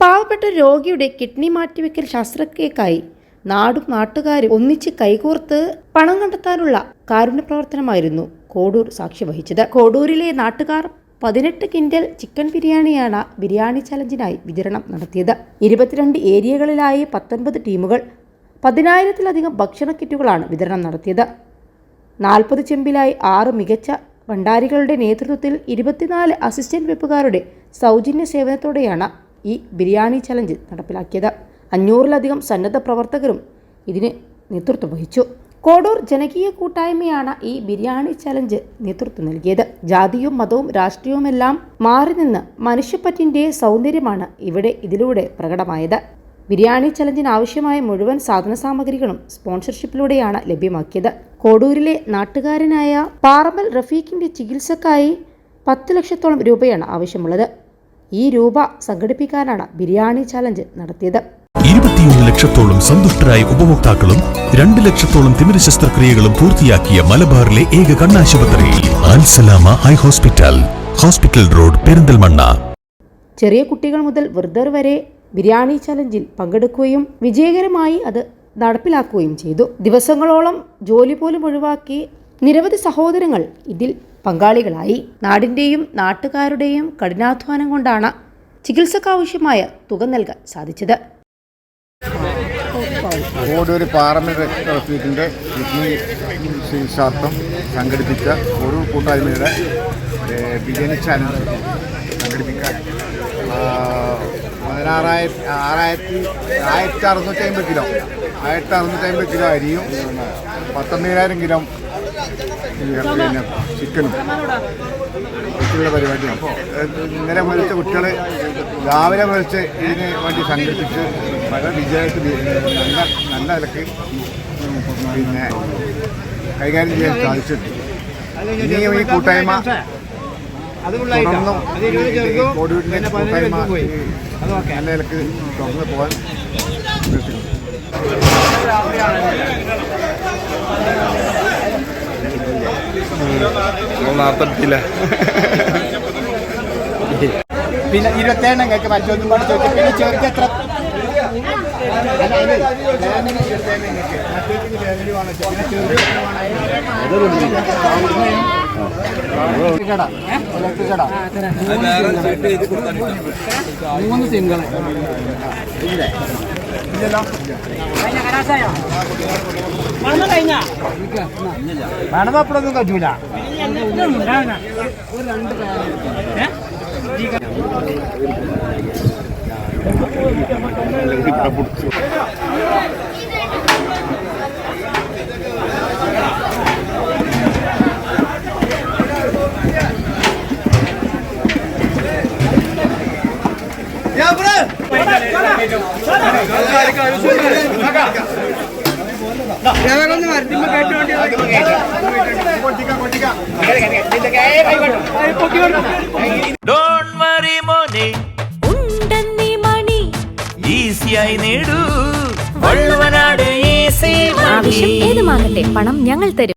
പാവപ്പെട്ട രോഗിയുടെ കിഡ്നി മാറ്റിവെക്കൽ ശസ്ത്രക്രിയക്കായി നാടും നാട്ടുകാരും ഒന്നിച്ച് കൈകോർത്ത് പണം കണ്ടെത്താനുള്ള കാരുണ്യ പ്രവർത്തനമായിരുന്നു കോഡൂർ സാക്ഷി വഹിച്ചത്. കോഡൂരിലെ നാട്ടുകാർ പതിനെട്ട് കിൻഡൽ ചിക്കൻ ബിരിയാണിയാണ് ബിരിയാണി ചലഞ്ചിനായി വിതരണം നടത്തിയത്. ഇരുപത്തിരണ്ട് ഏരിയകളിലായി പത്തൊൻപത് ടീമുകൾ പതിനായിരത്തിലധികം ഭക്ഷണ കിറ്റുകളാണ് വിതരണം നടത്തിയത്. നാൽപ്പത് ചെമ്പിലായി ആറ് മികച്ച ഭണ്ഡാരികളുടെ നേതൃത്വത്തിൽ ഇരുപത്തിനാല് അസിസ്റ്റന്റ് വെപ്പുകാരുടെ സൗജന്യ സേവനത്തോടെയാണ് ഈ ബിരിയാണി ചലഞ്ച് നടപ്പിലാക്കിയത്. അഞ്ഞൂറിലധികം സന്നദ്ധ പ്രവർത്തകരും ഇതിന് നേതൃത്വം വഹിച്ചു. കോടൂർ ജനകീയ കൂട്ടായ്മയാണ് ഈ ബിരിയാണി ചലഞ്ച് നേതൃത്വം നൽകിയത്. ജാതിയും മതവും രാഷ്ട്രീയവുമെല്ലാം മാറി നിന്ന് മനുഷ്യപ്പറ്റിന്റെ സൗന്ദര്യമാണ് ഇവിടെ ഇതിലൂടെ പ്രകടമായത്. ബിരിയാണി ചലഞ്ചിന് ആവശ്യമായ മുഴുവൻ സാധന സാമഗ്രികളും സ്പോൺസർഷിപ്പിലൂടെയാണ് ലഭ്യമാക്കിയത്. കോടൂരിലെ നാട്ടുകാരനായ പാറമ്പൽ റഫീഖിന്റെ ചികിത്സക്കായി പത്ത് ലക്ഷത്തോളം രൂപയാണ് ആവശ്യമുള്ളത്. ഈ രൂപ സംഘടിപ്പിക്കാനാണ് ബിരിയാണി ചലഞ്ച് നടത്തിയത്. ഇരുപത്തിയൊന്ന് ലക്ഷത്തോളം സന്തുഷ്ടരായ ഉപഭോക്താക്കളും രണ്ട് ലക്ഷത്തോളം തിമിര ശസ്ത്രക്രിയകളും പൂർത്തിയാക്കിയ മലബാറിലെ ഏക കണ്ണാശുപത്രി Alsalama eye hospital hospital road Perinthalmanna. ചെറിയ കുട്ടികൾ മുതൽ വൃദ്ധർ വരെ ബിരിയാണി ചലഞ്ചിൽ പങ്കെടുക്കുകയും വിജയകരമായി അത് നടപ്പിലാക്കുകയും ചെയ്തു. ദിവസങ്ങളോളം ജോലി പോലും ഒഴിവാക്കി നിരവധി സഹോദരങ്ങൾ ഇതിൽ പങ്കാളികളായി നാടിന്റെയും നാട്ടുകാരുടെയും കഠിനാധ്വാനം കൊണ്ടാണ് ചികിത്സക്കാവശ്യമായ തുക നൽകാൻ സാധിച്ചത്. കോടൂർ സംഘടിപ്പിച്ച ഒരു കൂട്ടായ്മയുടെ ബിരിയാണി ചാനൽ സംഘടിപ്പിക്കാൻ പതിനാറായിരത്തി ആറായിരത്തി ആയിരത്തി അറുന്നൂറ്റി അമ്പത് കിലോ. ആയിരത്തി അറുന്നൂറ്റി അമ്പത് കിലോ അരിയും പത്തൊമ്പതിനായിരം കിലോ പിന്നെ ചിക്കനും. കുട്ടികളുടെ പരിപാടിയാണ്. അപ്പോൾ ഇന്നലെ മുതലത്തെ കുട്ടികൾ രാവിലെ മുതൽച്ച് ഇതിന് വേണ്ടി സംഘടിപ്പിച്ച് വളരെ വിജയത്തിൽ നല്ല നല്ല നിലയ്ക്ക് പിന്നെ കൈകാര്യം ചെയ്യാൻ സാധിച്ചിട്ടുണ്ട്. ഇനിയും ഈ കൂട്ടായ്മ തുടർന്നും കോവിഡിന്റെ കൂട്ടായ്മ നല്ല നിലയ്ക്ക് പോകാൻ പിന്നെ ഇരുപത്തേഴ് നിങ്ങൾക്ക് മറ്റൊന്നും കൂടെ ചോദിച്ചു പിന്നെ ചെറുക്ക് എത്ര? ഫാമിലി ഇരുപത്തേഴ്. മറ്റേതിന് വേദന വേണം. പിന്നെ ചെറുക്ക് മൂന്ന് സിംഗിൾ. ഇല്ലല്ലോ മണമപ്പഴൊന്നും കഴിയൂല ഡോണ്ട് മാങ്ങട്ടെ മോനെ. ഉണ്ടെന്നീ മണി. ഈസിയായി നേടൂ. വള്ളുവനാട് ഈസി ആവശ്യം ഏതുമാകട്ടെ പണം ഞങ്ങൾ തരും.